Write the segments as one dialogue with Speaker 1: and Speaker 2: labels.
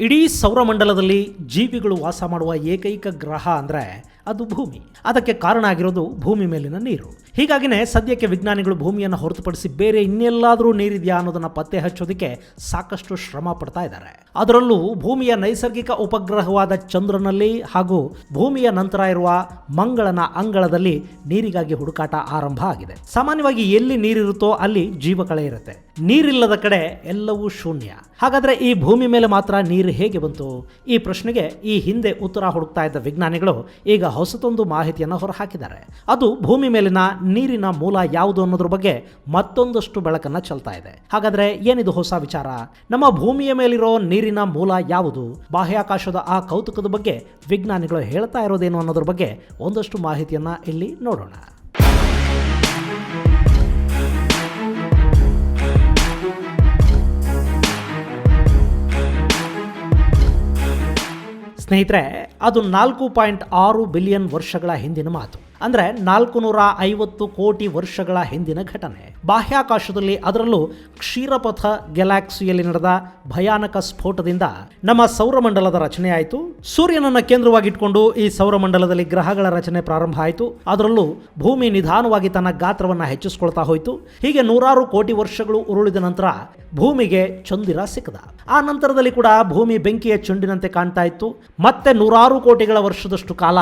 Speaker 1: ಇಡೀ ಸೌರಮಂಡಲದಲ್ಲಿ ಜೀವಿಗಳು ವಾಸ ಮಾಡುವ ಏಕೈಕ ಗ್ರಹ ಅಂದರೆ ಅದು ಭೂಮಿ. ಅದಕ್ಕೆ ಕಾರಣ ಆಗಿರೋದು ಭೂಮಿ ಮೇಲಿನ ನೀರು. ಹೀಗಾಗಿನೇ ಸದ್ಯಕ್ಕೆ ವಿಜ್ಞಾನಿಗಳು ಭೂಮಿಯನ್ನು ಹೊರತುಪಡಿಸಿ ಬೇರೆ ಇನ್ನೆಲ್ಲಾದರೂ ನೀರಿದೆಯಾ ಅನ್ನೋದನ್ನು ಪತ್ತೆ ಹಚ್ಚೋದಕ್ಕೆ ಸಾಕಷ್ಟು ಶ್ರಮ ಪಡ್ತಾ ಇದ್ದಾರೆ. ಅದರಲ್ಲೂ ಭೂಮಿಯ ನೈಸರ್ಗಿಕ ಉಪಗ್ರಹವಾದ ಚಂದ್ರನಲ್ಲಿ ಹಾಗೂ ಭೂಮಿಯ ನಂತರ ಇರುವ ಮಂಗಳನ ಅಂಗಳದಲ್ಲಿ ನೀರಿಗಾಗಿ ಹುಡುಕಾಟ ಆರಂಭ ಆಗಿದೆ. ಸಾಮಾನ್ಯವಾಗಿ ಎಲ್ಲಿ ನೀರಿರುತ್ತೋ ಅಲ್ಲಿ ಜೀವಕಳೆ ಇರುತ್ತೆ. ನೀರಿಲ್ಲದ ಕಡೆ ಎಲ್ಲವೂ ಶೂನ್ಯ. ಹಾಗಾದ್ರೆ ಈ ಭೂಮಿ ಮೇಲೆ ಮಾತ್ರ ನೀರು ಹೇಗೆ ಬಂತು? ಈ ಪ್ರಶ್ನೆಗೆ ಈ ಹಿಂದೆ ಉತ್ತರ ಹುಡುಕ್ತಾ ಇದ್ದ ವಿಜ್ಞಾನಿಗಳು ಈಗ ಹೊಸತೊಂದು ಮಾಹಿತಿಯನ್ನು ಹೊರಹಾಕಿದ್ದಾರೆ. ಅದು ಭೂಮಿ ಮೇಲಿನ ನೀರಿನ ಮೂಲ ಯಾವುದು ಅನ್ನೋದ್ರ ಬಗ್ಗೆ ಮತ್ತೊಂದಷ್ಟು ಬೆಳಕನ್ನು ಚೆಲ್ತಾ ಇದೆ. ಹಾಗಾದರೆ ಏನಿದು ಹೊಸ ವಿಚಾರ? ನಮ್ಮ ಭೂಮಿಯ ಮೇಲಿರೋ ನೀರಿನ ಮೂಲ ಯಾವುದು? ಬಾಹ್ಯಾಕಾಶದ ಆ ಕೌತುಕದ ಬಗ್ಗೆ ವಿಜ್ಞಾನಿಗಳು ಹೇಳ್ತಾ ಇರೋದೇನು ಅನ್ನೋದ್ರ ಬಗ್ಗೆ ಒಂದಷ್ಟು ಮಾಹಿತಿಯನ್ನು ಇಲ್ಲಿ ನೋಡೋಣ. ಸ್ನೇಹಿತರೆ ಅದು ನಾಲ್ಕು ಪಾಯಿಂಟ್ ಆರು ಬಿಲಿಯನ್ ವರ್ಷಗಳ ಹಿಂದಿನ ಮಾತು. ಅಂದ್ರೆ ನಾಲ್ಕು ನೂರ ಐವತ್ತು ಕೋಟಿ ವರ್ಷಗಳ ಹಿಂದಿನ ಘಟನೆ. ಬಾಹ್ಯಾಕಾಶದಲ್ಲಿ ಅದರಲ್ಲೂ ಕ್ಷೀರಪಥ ಗ್ಯಾಲಾಕ್ಸಿಯಲ್ಲಿ ನಡೆದ ಭಯಾನಕ ಸ್ಫೋಟದಿಂದ ನಮ್ಮ ಸೌರಮಂಡಲದ ರಚನೆ ಆಯಿತು. ಸೂರ್ಯನನ್ನ ಕೇಂದ್ರವಾಗಿಟ್ಕೊಂಡು ಈ ಸೌರಮಂಡಲದಲ್ಲಿ ಗ್ರಹಗಳ ರಚನೆ ಪ್ರಾರಂಭ ಆಯಿತು. ಅದರಲ್ಲೂ ಭೂಮಿ ನಿಧಾನವಾಗಿ ತನ್ನ ಗಾತ್ರವನ್ನು ಹೆಚ್ಚಿಸ್ಕೊಳ್ತಾ ಹೋಯಿತು. ಹೀಗೆ ನೂರಾರು ಕೋಟಿ ವರ್ಷಗಳು ಉರುಳಿದ ನಂತರ ಭೂಮಿಗೆ ಚಂದಿರ ಸಿಕ್ಕದ. ಆ ನಂತರದಲ್ಲಿ ಕೂಡ ಭೂಮಿ ಬೆಂಕಿಯ ಚೆಂಡಿನಂತೆ ಕಾಣ್ತಾ ಇತ್ತು. ಮತ್ತೆ ನೂರಾರು ಕೋಟಿಗಳ ವರ್ಷದಷ್ಟು ಕಾಲ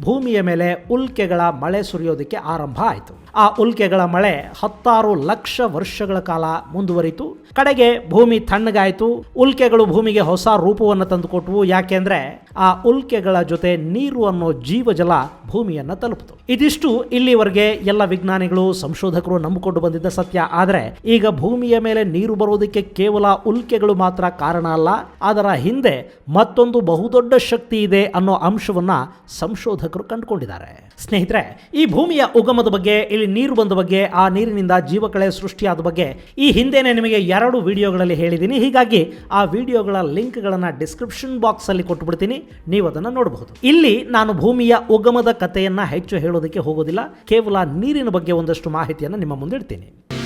Speaker 1: ಭೂಮಿಯ ಮೇಲೆ ಉಲ್ಕೆಗಳ ಮಳೆ ಸುರಿಯೋದಕ್ಕೆ ಆರಂಭ ಆಯಿತು. ಆ ಉಲ್ಕೆಗಳ ಮಳೆ ಹತ್ತಾರು ಲಕ್ಷ ವರ್ಷಗಳ ಕಾಲ ಮುಂದುವರಿತು. ಕಡೆಗೆ ಭೂಮಿ ತಣ್ಣಗಾಯಿತು. ಉಲ್ಕೆಗಳು ಭೂಮಿಗೆ ಹೊಸ ರೂಪವನ್ನು ತಂದುಕೊಟ್ಟವು ಯಾಕೆಂದ್ರೆ ಆ ಉಲ್ಕೆಗಳ ಜೊತೆ ನೀರು ಅನ್ನೋ ಜೀವಜಲ ಭೂಮಿಯನ್ನು ತಲುಪಿತು ಇದಿಷ್ಟು ಇಲ್ಲಿವರೆಗೆ ಎಲ್ಲ ವಿಜ್ಞಾನಿಗಳು, ಸಂಶೋಧಕರು ನಂಬಿಕೊಂಡು ಬಂದಿದ್ದ ಸತ್ಯ. ಆದರೆ ಈಗ ಭೂಮಿಯ ಮೇಲೆ ನೀರು ಬರುವುದಕ್ಕೆ ಕೇವಲ ಉಲ್ಕೆಗಳು ಮಾತ್ರ ಕಾರಣ ಅಲ್ಲ. ಅದರ ಹಿಂದೆ ಮತ್ತೊಂದು ಬಹುದೊಡ್ಡ ಶಕ್ತಿ ಇದೆ ಅನ್ನೋ ಅಂಶವನ್ನ ಸಂಶೋಧಕರು ಕಂಡುಕೊಂಡಿದ್ದಾರೆ. ಸ್ನೇಹಿತರೆ, ಈ ಭೂಮಿಯ ಉಗಮದ ಬಗ್ಗೆ, ಇಲ್ಲಿ ನೀರು ಬಂದ ಬಗ್ಗೆ, ಆ ನೀರಿನಿಂದ ಜೀವಕಳೆ ಸೃಷ್ಟಿಯಾದ ಬಗ್ಗೆ ಈ ಹಿಂದೆನೆ ನಿಮಗೆ ಎರಡು ವಿಡಿಯೋಗಳಲ್ಲಿ ಹೇಳಿದ್ದೀನಿ. ಹೀಗಾಗಿ ಆ ವಿಡಿಯೋಗಳ ಲಿಂಕ್ಗಳನ್ನು ಡಿಸ್ಕ್ರಿಪ್ಷನ್ ಬಾಕ್ಸಲ್ಲಿ ಕೊಟ್ಟುಬಿಡ್ತೀನಿ ನೀವು ಅದನ್ನು ನೋಡಬಹುದು. ಇಲ್ಲಿ ನಾನು ಭೂಮಿಯ ಉಗಮದ ಕಥೆಯನ್ನ ಹೆಚ್ಚು ಹೇಳೋದಕ್ಕೆ ಹೋಗೋದಿಲ್ಲ. ಕೇವಲ ನೀರಿನ ಬಗ್ಗೆ ಒಂದಷ್ಟು ಮಾಹಿತಿಯನ್ನು ನಿಮ್ಮ ಮುಂದೆ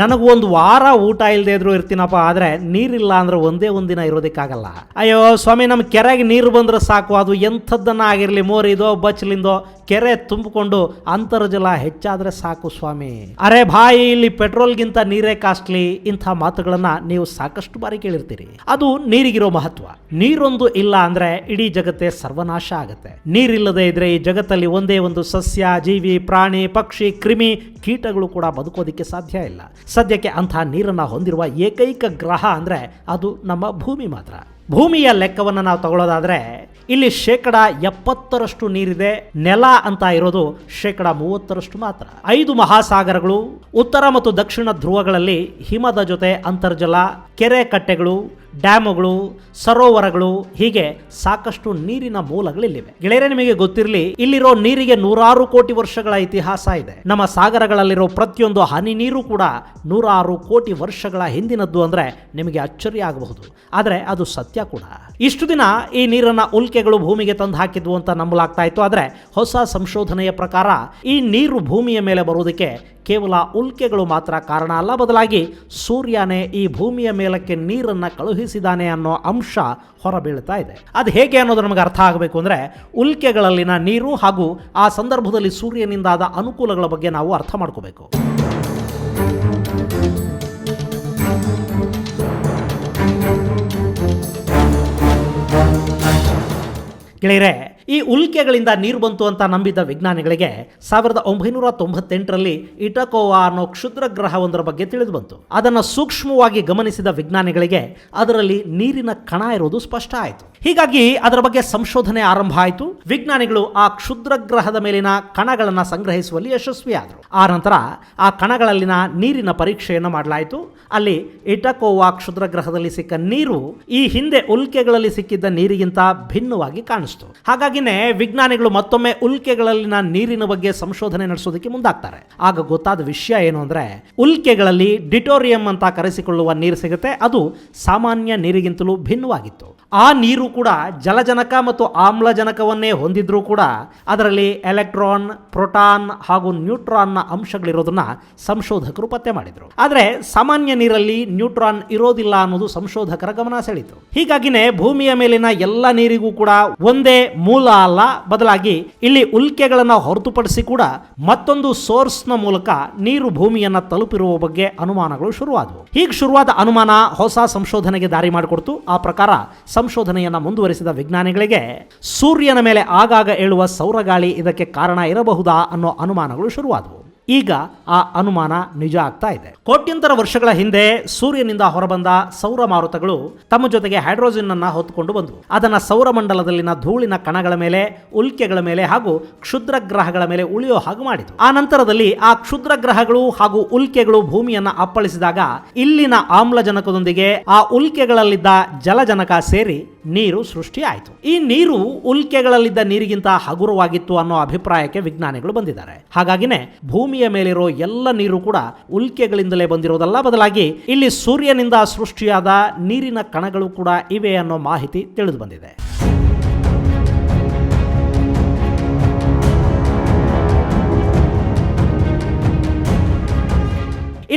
Speaker 1: ನನಗೆ ಒಂದು ವಾರ ಊಟ ಇಲ್ಲದೆ ಇದ್ರು ಇರ್ತೀನಪ್ಪ, ಆದರೆ ನೀರಿಲ್ಲ ಅಂದ್ರೆ ಒಂದೇ ಒಂದಿನ ಇರೋದಕ್ಕಾಗಲ್ಲ. ಅಯ್ಯೋ, ಸ್ವಾಮಿ ನಮ್ಮ ಕೆರೆಗೆ ನೀರು ಬಂದ್ರೆ ಸಾಕು, ಅದು ಎಂಥದ್ದನ್ನ ಆಗಿರಲಿ, ಮೋರಿದೋ, ಬಚ್ಲಿಂದೋ, ಕೆರೆ ತುಂಬಿಕೊಂಡು ಅಂತರ್ಜಲ ಹೆಚ್ಚಾದ್ರೆ ಸಾಕು ಸ್ವಾಮಿ. ಅರೆ ಭಾಯಿ, ಇಲ್ಲಿ ಪೆಟ್ರೋಲ್ಗಿಂತ ನೀರೇ ಕಾಸ್ಟ್ಲಿ, ಇಂಥ ಮಾತುಗಳನ್ನ ನೀವು ಸಾಕಷ್ಟು ಬಾರಿ ಕೇಳಿರ್ತೀರಿ. ಅದು ನೀರಿಗಿರೋ ಮಹತ್ವ. ನೀರೊಂದು ಇಲ್ಲ ಅಂದ್ರೆ ಇಡೀ ಜಗತ್ತೇ ಸರ್ವನಾಶ ಆಗುತ್ತೆ. ನೀರಿಲ್ಲದೆ ಇದ್ರೆ ಈ ಜಗತ್ತಲ್ಲಿ ಒಂದೇ ಒಂದು ಸಸ್ಯ, ಜೀವಿ, ಪ್ರಾಣಿ, ಪಕ್ಷಿ, ಕ್ರಿಮಿ ಕೀಟಗಳು ಕೂಡ ಬದುಕೋದಿಕ್ಕೆ ಸಾಧ್ಯ ಇಲ್ಲ. ಸದ್ಯಕ್ಕೆ ಅಂಥ ನೀರನ್ನು ಹೊಂದಿರುವ ಏಕೈಕ ಗ್ರಹ ಅಂದರೆ ಅದು ನಮ್ಮ ಭೂಮಿ ಮಾತ್ರ. ಭೂಮಿಯ ಲೆಕ್ಕವನ್ನು ನಾವು ತಗೊಳ್ಳೋದಾದರೆ ಇಲ್ಲಿ ಶೇಕಡ ಎಪ್ಪತ್ತರಷ್ಟು ನೀರಿದೆ, ನೆಲ ಅಂತ ಇರೋದು ಶೇಕಡ ಮೂವತ್ತರಷ್ಟು ಮಾತ್ರ. ಐದು ಮಹಾಸಾಗರಗಳು, ಉತ್ತರ ಮತ್ತು ದಕ್ಷಿಣ ಧ್ರುವಗಳಲ್ಲಿ ಹಿಮದ ಜೊತೆ ಅಂತರ್ಜಲ, ಕೆರೆ ಕಟ್ಟೆಗಳು ಡ್ಯಾಮುಗಳು, ಸರೋವರಗಳು, ಹೀಗೆ ಸಾಕಷ್ಟು ನೀರಿನ ಮೂಲಗಳಿಲ್ಲಿವೆ. ಗೆಳೆಯರೆ, ನಿಮಗೆ ಗೊತ್ತಿರಲಿ, ಇಲ್ಲಿರೋ ನೀರಿಗೆ ನೂರಾರು ಕೋಟಿ ವರ್ಷಗಳ ಇತಿಹಾಸ ಇದೆ. ನಮ್ಮ ಸಾಗರಗಳಲ್ಲಿರೋ ಪ್ರತಿಯೊಂದು ಹನಿ ನೀರು ಕೂಡ ನೂರಾರು ಕೋಟಿ ವರ್ಷಗಳ ಹಿಂದಿನದ್ದು ಅಂದ್ರೆ ನಿಮಗೆ ಅಚ್ಚರಿ ಆಗಬಹುದು. ಆದರೆ ಅದು ಸತ್ಯ ಕೂಡ. ಇಷ್ಟು ದಿನ ಈ ನೀರನ್ನ ಉಲ್ಕೆಗಳು ಭೂಮಿಗೆ ತಂದು ಹಾಕಿದ್ವು ಅಂತ ನಂಬಲಾಗ್ತಾ ಇತ್ತು. ಆದರೆ ಹೊಸ ಸಂಶೋಧನೆಯ ಪ್ರಕಾರ ಈ ನೀರು ಭೂಮಿಯ ಮೇಲೆ ಬರುವುದಕ್ಕೆ ಕೇವಲ ಉಲ್ಕೆಗಳು ಮಾತ್ರ ಕಾರಣ ಅಲ್ಲ. ಬದಲಾಗಿ ಸೂರ್ಯನೇ ಈ ಭೂಮಿಯ ಮೇಲಕ್ಕೆ ನೀರನ್ನು ಕಳುಹಿಸಿದಾನೆ ಅನ್ನೋ ಅಂಶ ಹೊರಬೀಳ್ತಾ ಇದೆ. ಅದು ಹೇಗೆ ಅನ್ನೋದು ನಮಗೆ ಅರ್ಥ ಆಗಬೇಕು ಅಂದರೆ ಉಲ್ಕೆಗಳಲ್ಲಿನ ನೀರು ಹಾಗೂ ಆ ಸಂದರ್ಭದಲ್ಲಿ ಸೂರ್ಯನಿಂದಾದ ಅನುಕೂಲಗಳ ಬಗ್ಗೆ ನಾವು ಅರ್ಥ ಮಾಡ್ಕೋಬೇಕು. ಗೆಳೆಯರೆ ಈ ಉಲ್ಕೆಗಳಿಂದ ನೀರು ಬಂತು ಅಂತ ನಂಬಿದ್ದ ವಿಜ್ಞಾನಿಗಳಿಗೆ ಸಾವಿರದ ಒಂಬೈನೂರ ತೊಂಬತ್ತೆಂಟರಲ್ಲಿ ಇಟಕೋವಾ ಅನ್ನೋ ಕ್ಷುದ್ರ ಗ್ರಹವೊಂದರ ಬಗ್ಗೆ ತಿಳಿದು ಬಂತು. ಅದನ್ನು ಸೂಕ್ಷ್ಮವಾಗಿ ಗಮನಿಸಿದ ವಿಜ್ಞಾನಿಗಳಿಗೆ ಅದರಲ್ಲಿ ನೀರಿನ ಕಣ ಇರೋದು ಸ್ಪಷ್ಟ ಆಯಿತು. ಹೀಗಾಗಿ ಅದರ ಬಗ್ಗೆ ಸಂಶೋಧನೆ ಆರಂಭ ಆಯಿತು. ವಿಜ್ಞಾನಿಗಳು ಆ ಕ್ಷುದ್ರ ಗ್ರಹದ ಮೇಲಿನ ಕಣಗಳನ್ನು ಸಂಗ್ರಹಿಸುವಲ್ಲಿ ಯಶಸ್ವಿಯಾದರು. ಆ ನಂತರ ಆ ಕಣಗಳಲ್ಲಿನ ನೀರಿನ ಪರೀಕ್ಷೆಯನ್ನು ಮಾಡಲಾಯಿತು. ಅಲ್ಲಿ ಇಟಕೋವಾ ಕ್ಷುದ್ರ ಗ್ರಹದಲ್ಲಿ ಸಿಕ್ಕ ನೀರು ಈ ಹಿಂದೆ ಉಲ್ಕೆಗಳಲ್ಲಿ ಸಿಕ್ಕಿದ್ದ ನೀರಿಗಿಂತ ಭಿನ್ನವಾಗಿ ಕಾಣಿಸ್ತು. ಹಾಗಾಗಿನೇ ವಿಜ್ಞಾನಿಗಳು ಮತ್ತೊಮ್ಮೆ ಉಲ್ಕೆಗಳಲ್ಲಿನ ನೀರಿನ ಬಗ್ಗೆ ಸಂಶೋಧನೆ ನಡೆಸೋದಕ್ಕೆ ಮುಂದಾಗ್ತಾರೆ. ಆಗ ಗೊತ್ತಾದ ವಿಷಯ ಏನು ಅಂದ್ರೆ ಉಲ್ಕೆಗಳಲ್ಲಿ ಡಿಟೋರಿಯಂ ಅಂತ ಕರೆಸಿಕೊಳ್ಳುವ ನೀರು ಸಿಗುತ್ತೆ. ಅದು ಸಾಮಾನ್ಯ ನೀರಿಗಿಂತಲೂ ಭಿನ್ನವಾಗಿತ್ತು. ಆ ನೀರು ಕೂಡ ಜಲಜನಕ ಮತ್ತು ಆಮ್ಲಜನಕವನ್ನೇ ಹೊಂದಿದ್ರೂ ಕೂಡ ಅದರಲ್ಲಿ ಎಲೆಕ್ಟ್ರಾನ್, ಪ್ರೋಟಾನ್ ಹಾಗೂ ನ್ಯೂಟ್ರಾನ್ನ ಅಂಶಗಳಿರೋದನ್ನ ಸಂಶೋಧಕರು ಪತ್ತೆ ಮಾಡಿದ್ರು. ಆದರೆ ಸಾಮಾನ್ಯ ನೀರಲ್ಲಿ ನ್ಯೂಟ್ರಾನ್ ಇರೋದಿಲ್ಲ ಅನ್ನೋದು ಸಂಶೋಧಕರ ಗಮನ ಸೆಳೀತು. ಹೀಗಾಗಿನೇ ಭೂಮಿಯ ಮೇಲಿನ ಎಲ್ಲ ನೀರಿಗೂ ಕೂಡ ಒಂದೇ ಮೂಲ ಅಲ್ಲ. ಬದಲಾಗಿ ಇಲ್ಲಿ ಉಲ್ಕೆಗಳನ್ನು ಹೊರತುಪಡಿಸಿ ಕೂಡ ಮತ್ತೊಂದು ಸೋರ್ಸ್ನ ಮೂಲಕ ನೀರು ಭೂಮಿಯನ್ನ ತಲುಪಿರುವ ಬಗ್ಗೆ ಅನುಮಾನಗಳು ಶುರುವಾದವು. ಹೀಗೆ ಶುರುವಾದ ಅನುಮಾನ ಹೊಸ ಸಂಶೋಧನೆಗೆ ದಾರಿ ಮಾಡಿಕೊಡ್ತು. ಆ ಪ್ರಕಾರ ಸಂಶೋಧನೆಯನ್ನ ಮುಂದುವರಿಸಿದ ವಿಜ್ಞಾನಿಗಳಿಗೆ ಸೂರ್ಯನ ಮೇಲೆ ಆಗಾಗ ಏಳುವ ಸೌರಗಾಳಿ ಇದಕ್ಕೆ ಕಾರಣ ಇರಬಹುದಾ ಅನ್ನೋ ಅನುಮಾನಗಳು ಶುರುವಾದವು. ಈಗ ಆ ಅನುಮಾನ ನಿಜ ಆಗ್ತಾ ಇದೆ. ಕೋಟ್ಯಂತರ ವರ್ಷಗಳ ಹಿಂದೆ ಸೂರ್ಯನಿಂದ ಹೊರಬಂದ ಸೌರ ಮಾರುತಗಳು ತಮ್ಮ ಜೊತೆಗೆ ಹೈಡ್ರೋಜನ್ ಅನ್ನ ಹೊತ್ತುಕೊಂಡು ಬಂದವು. ಅದನ್ನ ಸೌರಮಂಡಲದಲ್ಲಿನ ಧೂಳಿನ ಕಣಗಳ ಮೇಲೆ, ಉಲ್ಕೆಗಳ ಮೇಲೆ ಹಾಗೂ ಕ್ಷುದ್ರ ಗ್ರಹಗಳ ಮೇಲೆ ಉಳಿಯೋ ಹಾಗೆ ಮಾಡಿತು ಆ ನಂತರದಲ್ಲಿ ಆ ಕ್ಷುದ್ರ ಗ್ರಹಗಳು ಹಾಗೂ ಉಲ್ಕೆಗಳು ಭೂಮಿಯನ್ನ ಅಪ್ಪಳಿಸಿದಾಗ ಇಲ್ಲಿನ ಆಮ್ಲಜನಕದೊಂದಿಗೆ ಆ ಉಲ್ಕೆಗಳಲ್ಲಿದ್ದ ಜಲಜನಕ ಸೇರಿ ನೀರು ಸೃಷ್ಟಿಯಾಯಿತು ಈ ನೀರು ಉಲ್ಕೆಗಳಲ್ಲಿದ್ದ ನೀರಿಗಿಂತ ಹಗುರವಾಗಿತ್ತು ಅನ್ನೋ ಅಭಿಪ್ರಾಯಕ್ಕೆ ವಿಜ್ಞಾನಿಗಳು ಬಂದಿದ್ದಾರೆ. ಹಾಗಾಗಿನೇ ಭೂಮಿಯ ಮೇಲಿರೋ ಎಲ್ಲ ನೀರು ಕೂಡ ಉಲ್ಕೆಗಳಿಂದಲೇ ಬಂದಿರೋದಲ್ಲ ಬದಲಾಗಿ ಇಲ್ಲಿ ಸೂರ್ಯನಿಂದ ಸೃಷ್ಟಿಯಾದ ನೀರಿನ ಕಣಗಳು ಕೂಡ ಇವೆ ಅನ್ನೋ ಮಾಹಿತಿ ತಿಳಿದು ಬಂದಿದೆ.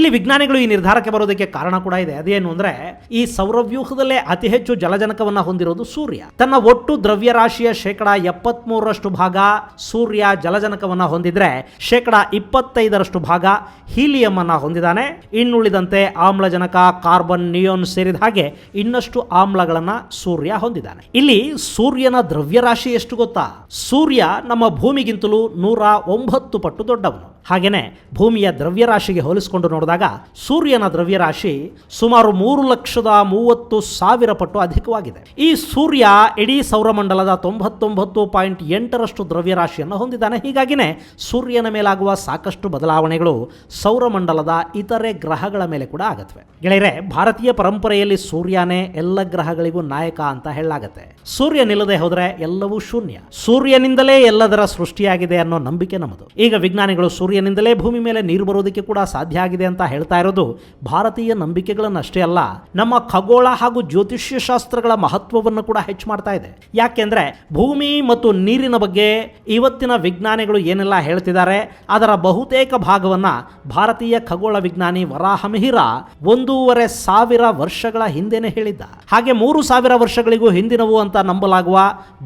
Speaker 1: ಇಲ್ಲಿ ವಿಜ್ಞಾನಿಗಳು ಈ ನಿರ್ಧಾರಕ್ಕೆ ಬರೋದಕ್ಕೆ ಕಾರಣ ಕೂಡ ಇದೆ. ಅದೇನು ಅಂದ್ರೆ ಈ ಸೌರವ್ಯೂಹದಲ್ಲೇ ಅತಿ ಹೆಚ್ಚು ಜಲಜನಕವನ್ನ ಹೊಂದಿರೋದು ಸೂರ್ಯ. ತನ್ನ ಒಟ್ಟು ದ್ರವ್ಯರಾಶಿಯ ಶೇಕಡ ಎಪ್ಪತ್ಮೂರರಷ್ಟು ಭಾಗ ಸೂರ್ಯ ಜಲಜನಕವನ್ನ ಹೊಂದಿದ್ರೆ ಶೇಕಡ ಇಪ್ಪತ್ತೈದರಷ್ಟು ಭಾಗ ಹೀಲಿಯಂ ಅನ್ನ ಹೊಂದಿದ್ದಾನೆ ಇನ್ನುಳಿದಂತೆ ಆಮ್ಲಜನಕ, ಕಾರ್ಬನ್, ನಿಯೋನ್ ಸೇರಿದ ಹಾಗೆ ಇನ್ನಷ್ಟು ಆಮ್ಲಗಳನ್ನ ಸೂರ್ಯ ಹೊಂದಿದ್ದಾನೆ ಇಲ್ಲಿ ಸೂರ್ಯನ ದ್ರವ್ಯರಾಶಿ ಎಷ್ಟು ಗೊತ್ತಾ? ಸೂರ್ಯ ನಮ್ಮ ಭೂಮಿಗಿಂತಲೂ ನೂರ ಒಂಬತ್ತು ಪಟ್ಟು ದೊಡ್ಡವನು. ಹಾಗೇನೆ ಭೂಮಿಯ ದ್ರವ್ಯರಾಶಿಗೆ ಹೋಲಿಸಿಕೊಂಡು ನೋಡಿದಾಗ ಸೂರ್ಯನ ದ್ರವ್ಯರಾಶಿ ಸುಮಾರು ಮೂರು ಲಕ್ಷದ ಮೂವತ್ತು ಸಾವಿರ ಪಟ್ಟು ಅಧಿಕವಾಗಿದೆ. ಈ ಸೂರ್ಯ ಇಡೀ ಸೌರಮಂಡಲದ ತೊಂಬತ್ತೊಂಬತ್ತು ಪಾಯಿಂಟ್ ಎಂಟರಷ್ಟು ದ್ರವ್ಯರಾಶಿಯನ್ನು ಹೊಂದಿದ್ದಾನೆ. ಹೀಗಾಗಿನೇ ಸೂರ್ಯನ ಮೇಲಾಗುವ ಸಾಕಷ್ಟು ಬದಲಾವಣೆಗಳು ಸೌರಮಂಡಲದ ಇತರೆ ಗ್ರಹಗಳ ಮೇಲೆ ಕೂಡ ಆಗತ್ವೆ. ಗೆಳೆಯರೆ, ಭಾರತೀಯ ಪರಂಪರೆಯಲ್ಲಿ ಸೂರ್ಯನೇ ಎಲ್ಲ ಗ್ರಹಗಳಿಗೂ ನಾಯಕ ಅಂತ ಹೇಳಲಾಗತ್ತೆ. ಸೂರ್ಯ ನಿಲ್ಲದೆ ಹೋದ್ರೆ ಎಲ್ಲವೂ ಶೂನ್ಯ. ಸೂರ್ಯನಿಂದಲೇ ಎಲ್ಲದರ ಸೃಷ್ಟಿಯಾಗಿದೆ ಅನ್ನೋ ನಂಬಿಕೆ ನಮ್ಮದು. ಈಗ ವಿಜ್ಞಾನಿಗಳು ಸೂರ್ಯನಿಂದಲೇ ಭೂಮಿ ಮೇಲೆ ನೀರು ಬರೋದಕ್ಕೆ ಕೂಡ ಸಾಧ್ಯ ಆಗಿದೆ ಅಂತ ಹೇಳ್ತಾ ಇರೋದು ಭಾರತೀಯ ನಂಬಿಕೆಗಳನ್ನಷ್ಟೇ ಅಲ್ಲ, ನಮ್ಮ ಖಗೋಳ ಹಾಗೂ ಜ್ಯೋತಿಷ್ಯ ಶಾಸ್ತ್ರಗಳ ಮಹತ್ವವನ್ನು ಕೂಡ ಹೆಚ್ಚು ಮಾಡ್ತಾ ಇದೆ. ಯಾಕೆಂದ್ರೆ ಭೂಮಿ ಮತ್ತು ನೀರಿನ ಬಗ್ಗೆ ಇವತ್ತಿನ ವಿಜ್ಞಾನಿಗಳು ಏನೆಲ್ಲ ಹೇಳ್ತಿದ್ದಾರೆ, ಅದರ ಬಹುತೇಕ ಭಾಗವನ್ನ ಭಾರತೀಯ ಖಗೋಳ ವಿಜ್ಞಾನಿ ವರಾಹಮಿಹಿರ ಒಂದೂವರೆ ಸಾವಿರ ವರ್ಷಗಳ ಹಿಂದೆನೆ ಹೇಳಿದ್ದ. ಹಾಗೆ ಮೂರು ಸಾವಿರ ವರ್ಷಗಳಿಗೂ ಹಿಂದಿನವು ಅಂತ ನಂಬಲಾಗುವ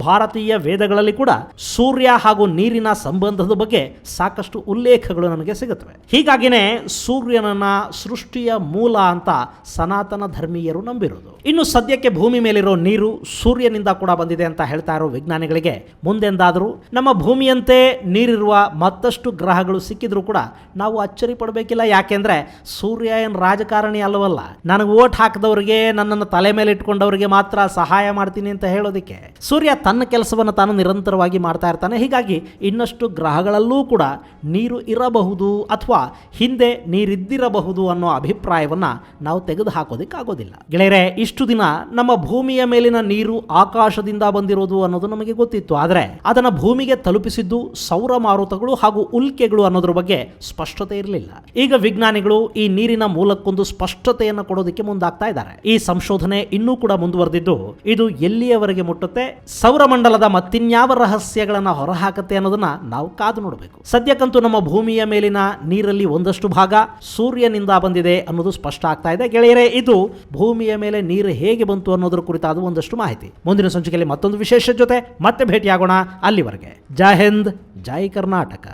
Speaker 1: ಭಾರತೀಯ ವೇದಗಳಲ್ಲಿ ಕೂಡ ಸೂರ್ಯ ಹಾಗೂ ನೀರಿನ ಸಂಬಂಧದ ಬಗ್ಗೆ ಸಾಕಷ್ಟು ಉಲ್ಲೇಖಗಳು ನಮಗೆ ಸಿಗುತ್ತವೆ. ಹೀಗಾಗಿನೇ ಸೂರ್ಯನನ್ನ ಸೃಷ್ಟಿಯ ಮೂಲ ಅಂತ ಸನಾತನ ಧರ್ಮೀಯರು ನಂಬಿರುವುದು. ಇನ್ನು ಸದ್ಯಕ್ಕೆ ಭೂಮಿ ಮೇಲಿರೋ ನೀರು ಸೂರ್ಯನಿಂದ ಕೂಡ ಬಂದಿದೆ ಅಂತ ಹೇಳ್ತಾ ಇರೋ ವಿಜ್ಞಾನಿಗಳಿಗೆ ಮುಂದೆಂದಾದರೂ ನಮ್ಮ ಭೂಮಿಯಂತೆ ನೀರಿರುವ ಮತ್ತಷ್ಟು ಗ್ರಹಗಳು ಸಿಕ್ಕಿದ್ರು ಕೂಡ ನಾವು ಅಚ್ಚರಿ ಪಡಬೇಕಿಲ್ಲ. ಯಾಕೆಂದ್ರೆ ಸೂರ್ಯ ಏನು ರಾಜಕಾರಣಿ ಅಲ್ಲವಲ್ಲ. ನನಗೆ ಓಟ್ ಹಾಕಿದವರಿಗೆ, ನನ್ನನ್ನು ತಲೆ ಮೇಲೆ ಇಟ್ಕೊಂಡವರಿಗೆ ಮಾತ್ರ ಸಹಾಯ ಮಾಡ್ತೀನಿ ಅಂತ ಹೇಳೋದಕ್ಕೆ. ಸೂರ್ಯ ತನ್ನ ಕೆಲಸವನ್ನು ತಾನು ನಿರಂತರವಾಗಿ ಮಾಡ್ತಾ ಇರ್ತಾನೆ. ಹೀಗಾಗಿ ಇನ್ನಷ್ಟು ಗ್ರಹಗಳಲ್ಲೂ ಕೂಡ ನೀರು ಇರಬಹುದು ಅಥವಾ ಹಿಂದೆ ನೀರಿದ್ದಿರಬಹುದು ಅನ್ನೋ ಅಭಿಪ್ರಾಯವನ್ನ ನಾವು ತೆಗೆದು ಹಾಕೋದಕ್ಕಾಗೋದಿಲ್ಲ ಗೆಳೆಯರೆ, ಇಷ್ಟು ದಿನ ನಮ್ಮ ಭೂಮಿಯ ಮೇಲಿನ ನೀರು ಆಕಾಶದಿಂದ ಬಂದಿರೋದು ಅನ್ನೋದು ನಮಗೆ ಗೊತ್ತಿತ್ತು. ಆದರೆ ಅದನ್ನು ಭೂಮಿಗೆ ತಲುಪಿಸಿದ್ದು ಸೌರ ಮಾರುತಗಳು ಹಾಗೂ ಉಲ್ಕೆಗಳು ಅನ್ನೋದ್ರ ಬಗ್ಗೆ ಸ್ಪಷ್ಟತೆ ಇರಲಿಲ್ಲ. ಈಗ ವಿಜ್ಞಾನಿಗಳು ಈ ನೀರಿನ ಮೂಲಕ್ಕೊಂದು ಸ್ಪಷ್ಟತೆಯನ್ನು ಕೊಡೋದಕ್ಕೆ ಮುಂದಾಗ್ತಾ ಇದ್ದಾರೆ. ಈ ಸಂಶೋಧನೆ ಇನ್ನೂ ಕೂಡ ಮುಂದುವರೆದಿದ್ದು ಇದು ಎಲ್ಲಿಯವರೆಗೆ ಮುಟ್ಟುತ್ತೆ, ಸೌರಮಂಡಲದ ಮತ್ತಿನ್ಯಾವ ರಹಸ್ಯಗಳನ್ನ ಹೊರಹಾಕತ್ತೆ ಅನ್ನೋದನ್ನ ನಾವು ಕಾದು ನೋಡಬೇಕು. ಸದ್ಯಕ್ಕಂತೂ ನಮ್ಮ ಭೂಮಿಯ ಮೇಲಿನ ನೀರಲ್ಲಿ ಒಂದಷ್ಟು ಭಾಗ ಸೂರ್ಯನಿಂದ ಬಂದಿದೆ ಅನ್ನೋದು ಸ್ಪಷ್ಟ ಆಗ್ತಾ ಇದೆ. ಗೆಳೆಯರೇ, ಇದು ಭೂಮಿಯ ಮೇಲೆ ನೀರು ಹೇಗೆ ಬಂತು ಅನ್ನೋದ್ರ ಕುರಿತಾದ ಒಂದಷ್ಟು ಮಾಹಿತಿ. ಮುಂದಿನ ಸಂಚಿಕೆಯಲ್ಲಿ ಮತ್ತೊಂದು ವಿಶೇಷ ಜೊತೆ ಮತ್ತೆ ಭೇಟಿಯಾಗೋಣ ಅಲ್ಲಿವರೆಗೆ. ಜೈ ಹಿಂದ್, ಜೈ ಕರ್ನಾಟಕ.